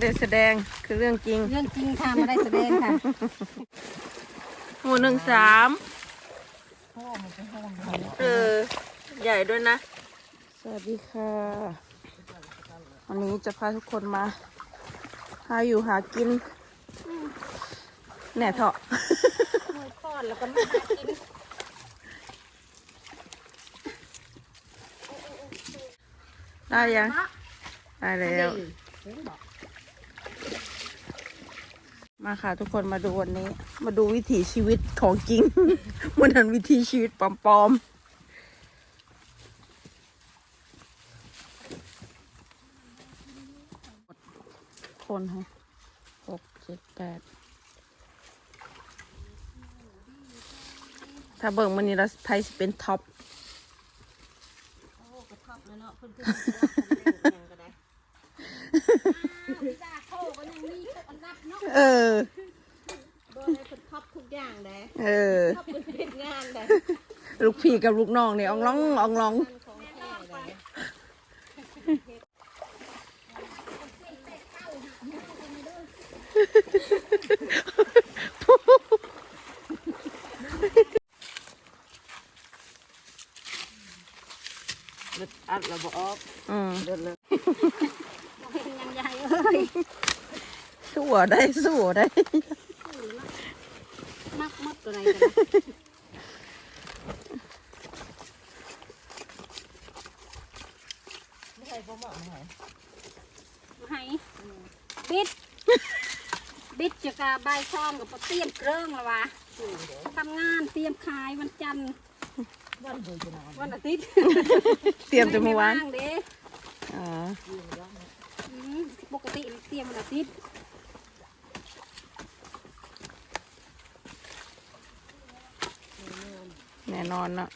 ได้แสดงคือเรื่องจริง เรื่องจริงค่ะไม่ได้แสดงค่ะหมู่หนึ่งสามเออ ใหญ่ด้วยนะ สวัสดีค่ะ วันนี้จะพาทุกคนมา หาอยู่หากิน แหน่เถาะมือคลอดแล้วก็มาหากินได้ยังได้แล้ว มาค่ะ ทุกคนมาดูวันนี้ มาดูวิถีชีวิตของจริง มันนั้นวิถีชีวิตปลอมๆคนค่ะหกเจ็ดแปดถ้าเบิ่งมันนี้เราไทยเป็นท็อป โอ้กระทบแล้วเนาะเพิ่นขึ้นมาก็ได้จ้าโคก็ยังมีอันดับ เนาะเออโดยเพิ่นท็อปทุกอย่างเลยเออท็อปเป็นเป็นงานเลยลูกพี่กับลูกน้องเนี่ยอองร้องอองร้อง งานของแท้เลยอัดระบออกอืมเป็นยังใหญ่เอ้ย สู้ได้สู้ได้ มักมัดอะไรกันนะให้บิด บิดจะกาใบายซ้อมกับเตรียมเครื่องแล้ววะทำงานเตรียมขายวันจันทร์วันอาทิตย์เตรียมจะมาวานไว่งเด้อ๋ออืมปกติเตรียมวันอาทิตย์ แน่นอนเนาะ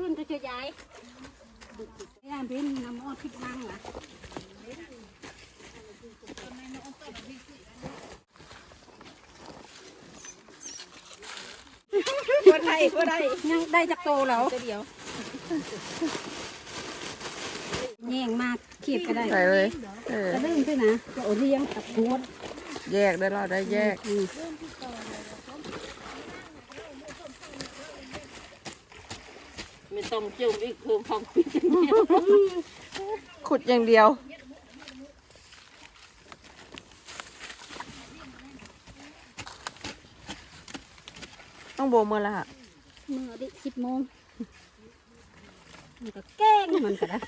พื่อนจะจะย้ายย่าเป็นน้ำอ้อพิษนั่งล่ะว่าได้ว่าได้ยังได้จากโตแล้วเดี๋ยวแย่งมากเขียบก็ได้ใส่เลยเออกระดึงด้วยนะจะเอาเลี้ยงตัดโคตแยกได้เราได้แยก อืม ไม่ต้องจุ่มอีกเพิ่มความปิดขุดอย่างเดียว ต้องโบกมือแล้วค่ะเมื่อดิสิบโมงมันก็แกล้งมันก็ได้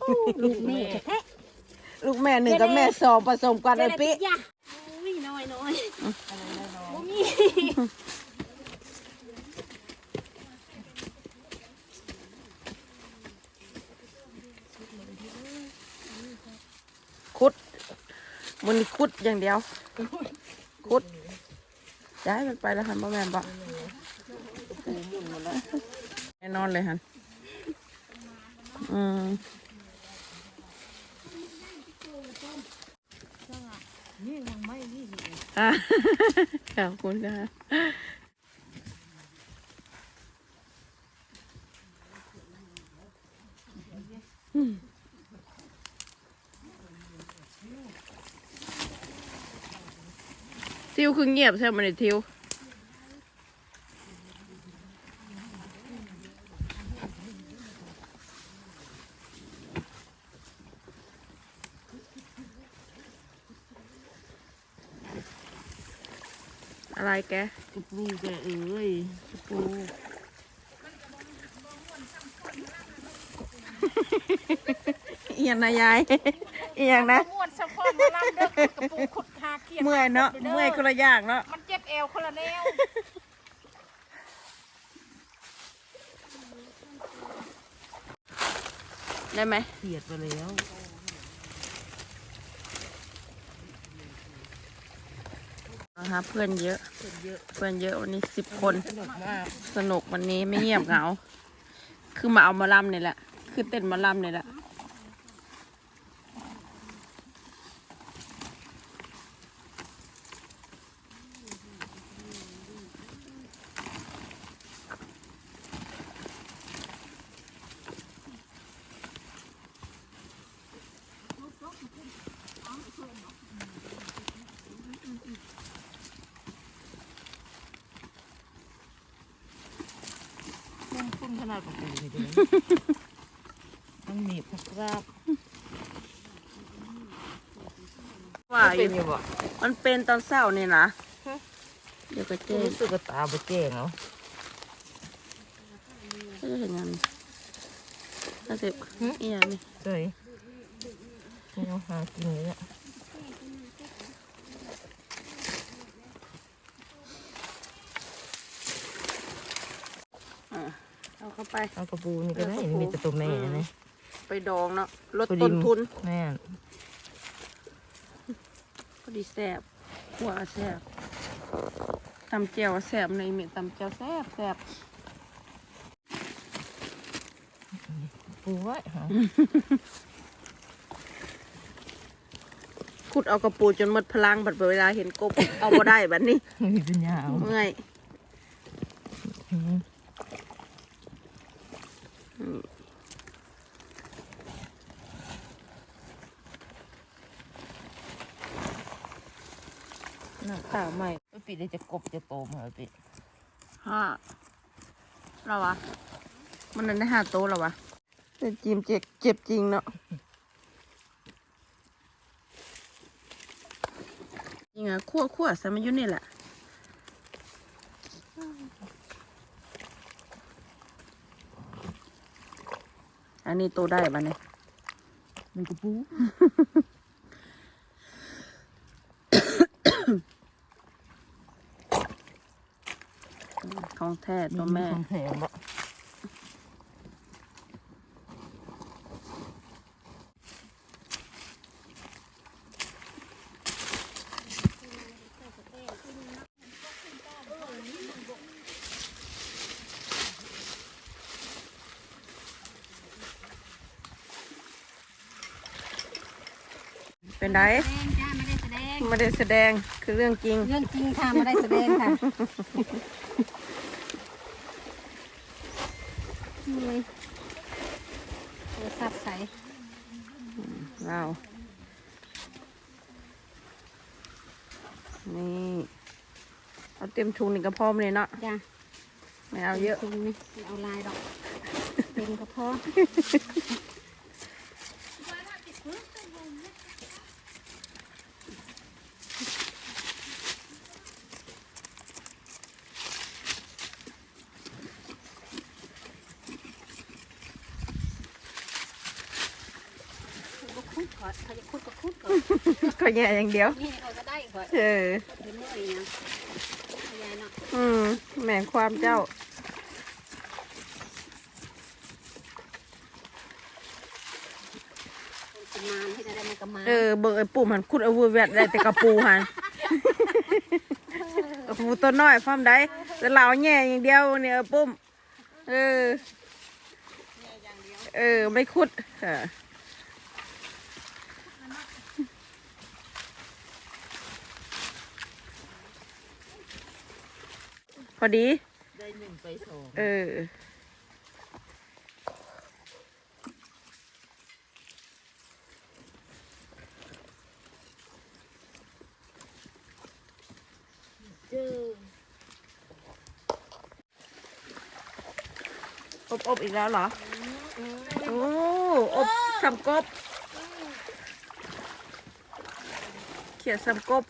โอ้ลูกแม่แท้ลูกแม่หนึ่งกับแม่สองผสมกันๆเลยปิ๊ยะอุ้ยน้อยน้อยบ่มี มันขุดอย่างเดียวขุดย้ายมันไปแล้วหันบ่แม่นบ่แน่นอนเลยหันอืมอะขอบคุณค่ะ ทิวคือเงียบใช่ไหมเนี่ยทิวอะไรแกกระปูแกเอ้ยกระปูเอียงนะยายเอียงนะ ม่วนสะพอมาลำเด้อกระปูขุดหาเขียดเมื่อยเนาะเมื่อยคนละอย่างเนาะมันเจ็บเอวคนละแนวได้ไหมเขียดไปแล้วนะคะเพื่อนเยอะ เพื่อนเยอะวันนี้สิบคน สนุกมากสนุกวันนี้ไม่เงียบเหงา คือมาเอามาลำนี่แหละ คือเต้นมาลำนี่แหละ พุ่งพุ่งขนาดกระปูนี่เลยมันมีผักราบว่าอเป็นยู่อยู่บ่มันเป็นตอนเช้านี่นะเดี๋ยวก็เจ๊รู้สึกว่าตาบ่แจ้งเนาะก็จะเห็นงานถ้าเสร็จอีอย่างนี้ใช่ไม่เอาหากินเลยเนี่ยอะ เอาเข้าไปเอากระปูนี่ก็ได้เอากระปูมีแต่ตัวแม่นะไปดองเนาะลดพอดีต้นทุนแม่นพอดีแซ่บหัวแซ่บตำเจียวแซ่บในเมียตำเจียวแซ่บแซ่บปูไว้ฮะขุดเอากระปูจนหมดพลังบัดเวลาเห็นกบเอาบ่ได้บัดนี้มีปัญญาเอาเมื่อย อืมน่าข้าวใหม่ไปปิดได้จะกบจะโตมาปิดห้าเราวะ มันนั้นได้ห้าโต๊ะแล้ววะแต่จิมเจ็บเจ็บจริงเนาะจริงอะขั้วขั้วใส่มันอยู่นี่แหละ อันนี้โตได้บ้าเนี่ยมันกระปูของแท้ตัวแม่ของแถมบ่ เป็นไรแสดงจ้าไม่ได้แสดง ไม่ได้แสดงคือเรื่องจริง เรื่องจริงค่ะไม่ได้แสดงค่ะนี่โทรศัพท์ใสว้าวนี่เอาเต็มถุงนี่ก็พร้อมเลยเนาะจ้าไม่เอาเยอะตรงนี้ไม่เอาลายดอกเป็นก็พอ ก็คุดก่อนเขาจะคุดก็คุดก่อน ก็แย่อย่างเดียว นี่เขาก็ได้ก่อนเออ เป็นเมื่อยนะยายเนาะอืมแหม่ความเจ้า เป็นมานให้ได้มันก็มาเออเบิ่งไอ้ปุ่มหันคุดเอาเวอร์แวดได้แต่กระปูหัน กระปูตัวน้อยฟ้ามได้แต่เราแย่อย่างเดียวเนี่ยเออปุ่ม เออ เออไม่คุดเออ พอดี ได้หนึ่งไปสองเออ เจออบอบอีกแล้วเหรอ โอ้อบสามกบ เขียดสามกบ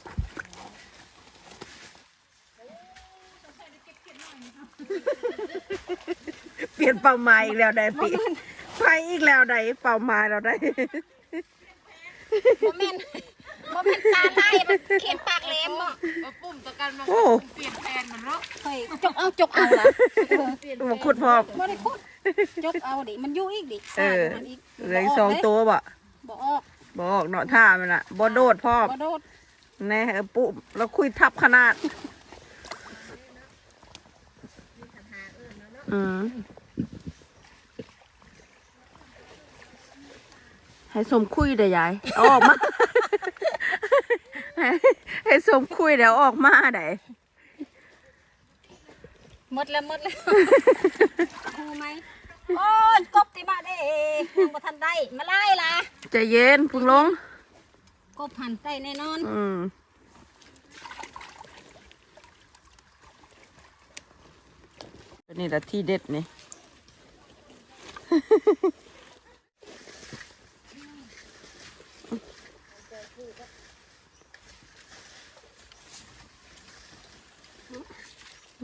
เป ลี่ยนเป้าหมายอีกแล้วได้ปีไปอีกแล้วได้เป้าหมายเราได้โมเมนต์โมเมนต์ตาไล่มันเขียนปากแหลมอะมาปุ่มตะกันมาโอ้เปลี่ยนแผนมันเนาะเฮ้ยจกเอาจกเอาละมาขุดพร้อมบ่ได้คุดจกเอาดิมันอยู่อีกดิเออมันอีกเหลืออีกสองตัวบ่บ่ออกบอกเนาะท่ามันละบ่โดดพร้อมบ่โดดแน่เออปุ๊บแล้วคุยทับขนาด อืม ให้สมคุยเดี๋ยวยายเอาออกมา ให้ให้สมคุยเดี๋ยวออกมาไดหมดแล้วหมดแล้วฮู้ไหมโอ้ยกบติมาเด้ยังบ่ทันได้มาไล่ล่ะใจเย็นพึ่งลง กบหันได้แน่นอนอืมนี่แหละที่เด็ดนี่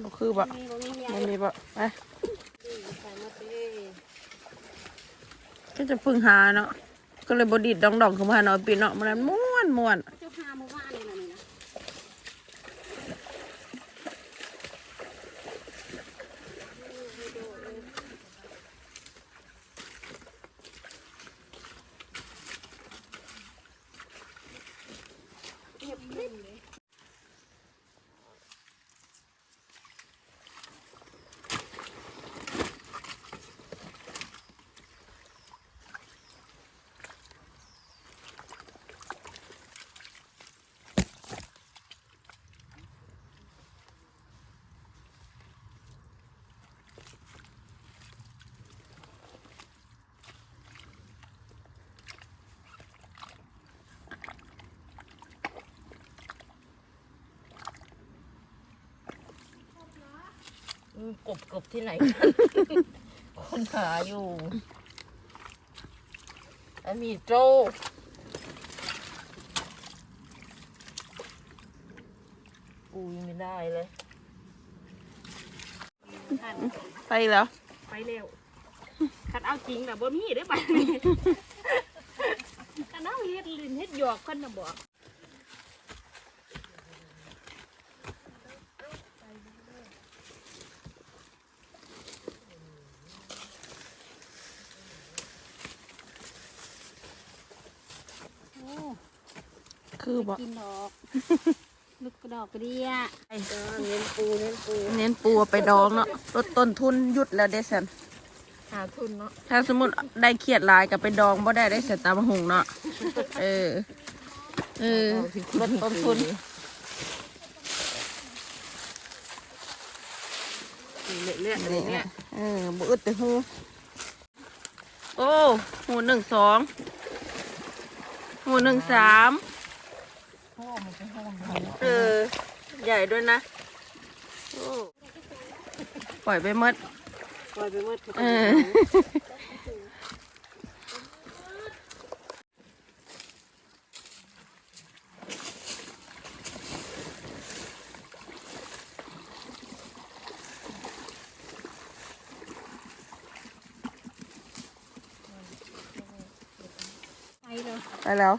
บ่คือบ่บ่มีเมียไม่มีบ่ไปก็จะพึ่งหาเนาะก็เลยบดีดดองดองๆเข้ามาหน่อยปีเนาะมันม้วนม้วนเจ้าพาหมู่บ้านนี่นะนี่นะ อืม กบกบที่ไหนคนหาอยู่ไอ้มีโจปูยังไม่ได้เลย ไปแล้วไปเร็วคัดเอาจริงแต่บ่มีได้อไปนี่คันเอาเฮ็ดลินเฮ็ดหยอกกันนะบอก คือบ่กินดอกลูกกระดอกกระเดียเน้นปูเน้นปูเน้นปูเอาไปดองเนาะลดต้นทุนหยุดแล้วเด้สันหาทุนเนาะถ้าสมมติได้เครียดหลายกับไปดองบ่ได้ได้เสียตามหุงเนาะเออเออลดต้นทุนเละๆอะไรเนี่ยเออบ่อึดแต่หูโอ้หูหนึ่งสองหูหนึ่งสาม ห้องมันเป็นห้องใหญ่ เออ ใหญ่ด้วยนะโอ้ปล่อยไปหมด ปล่อยไปหมดเออไปเลยไปแล้ว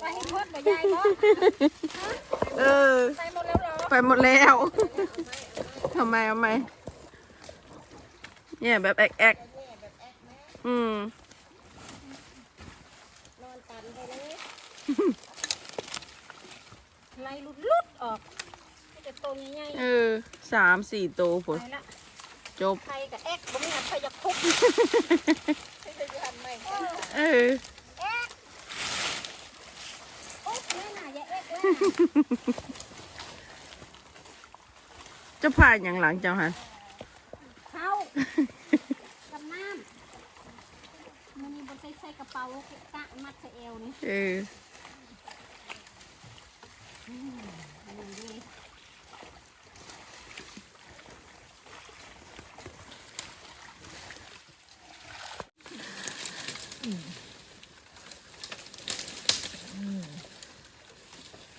ไปให้พดไปยายพดเออ ไปหมดแล้วเหรอไปหมดแล้วทำไมทำไมเนี่ยแบบแอกแอกอืมนอนตันไปเลยไล่ลุดลุดๆออกให้แต่ตัวใหญ่เออสามสี่ตัวผๆลไปละจบ ใครกับเอ็กบ่มีอันใครจะคุกเออโอ๊ยแม่น่ะอย่าเอ็กเลย จะผ่านอย่างหลังเจ้าฮะเข้ากับน้ำมันมีบนใส่ใส่กระเป๋ากะมัดใส่เอวนี่เออ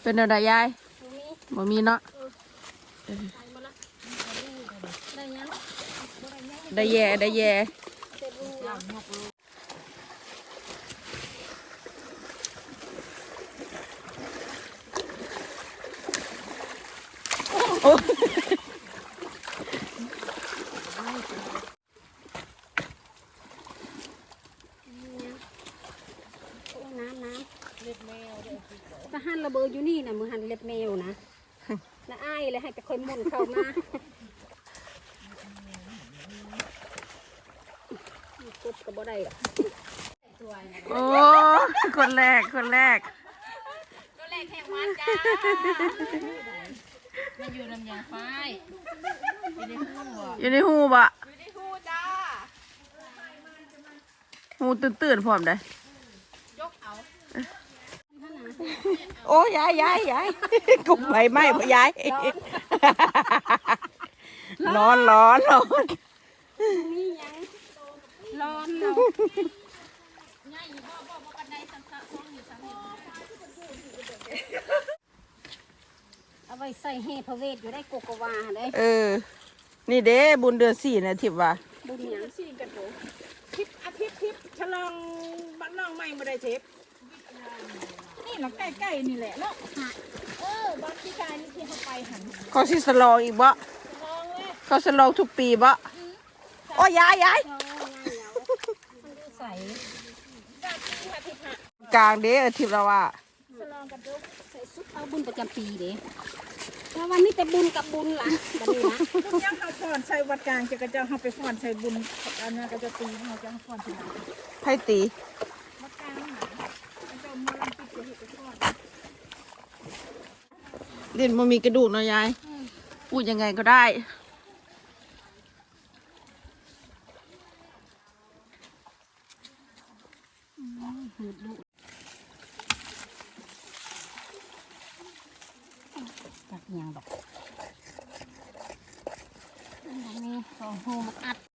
เป็นอะไรยายตรงนี้บ่มีเนาะไปหมดละได้ยังบ่ได้ยังได้แย่ได้แย่ เสร็จรูแล้ว โอ้ โอ้น้ำน้ำเล็บแมวถ้าหันระเบิดอยู่นี่นะมือหันเล็บแมวนะแล้วอ้าย เลยให้ไปคอยหมุนเข้ามากุบกับบ่ได้หรอกโอ้คนแรกคนแรกตัวแรกแห่งวันจ้ามันอยู่ลำยางไฟไม่ได้พูดอยู่ในหูบะอยู่ที่ฮู้จ้าหูตื่นๆพร้อมได้ โอ้ยายยายยายกลุ่มไฟไหม้ปะยายร้อนร้อนร้อนนี่ยังร้อนเนาะเอาไว้ใส่เฮพระเวทอยู่ได้โกโกวาได้เออ นี่เด้บุญเดือนสี่นะทิพย์ว่าบุญหยังสี่กันโถทิพย์อาทิตย์ทิพย์ฉลองบ้านน้องใหม่บ่ได้เชฟ นี่เราใกล้ๆนี่แหละเนาะเออบ้านพี่ชายนี่ที่เขาไปหันเขาสิสลองอีกบ่ลองเลยเขาสลองทุกปีบ่โอ้ยายยายเอาง่ายๆเอามันดูใสกลางเด้อทิพย์เราว่าใส่ซุปเอาบุญประจำปีเด้ถ้าวันนี้แต่บุญกับบุญล่ะบัดนี้นะบุญยังเขาฟ้อนใส่วัดกลางจะกระเจ้าเขาไปฟ้อนใส่บุญอันนั้นก็จะตีเขาจะฟ้อนที่ไหนไพ่ตี วัดกลางหาเขาจะมาลำปิดจะเห็นไปฟ้อน เด่นมันมีกระดูกเนาะยาย พูดยังไงก็ได้ จักหยังดอกอันนี้โอ้โหมันอัด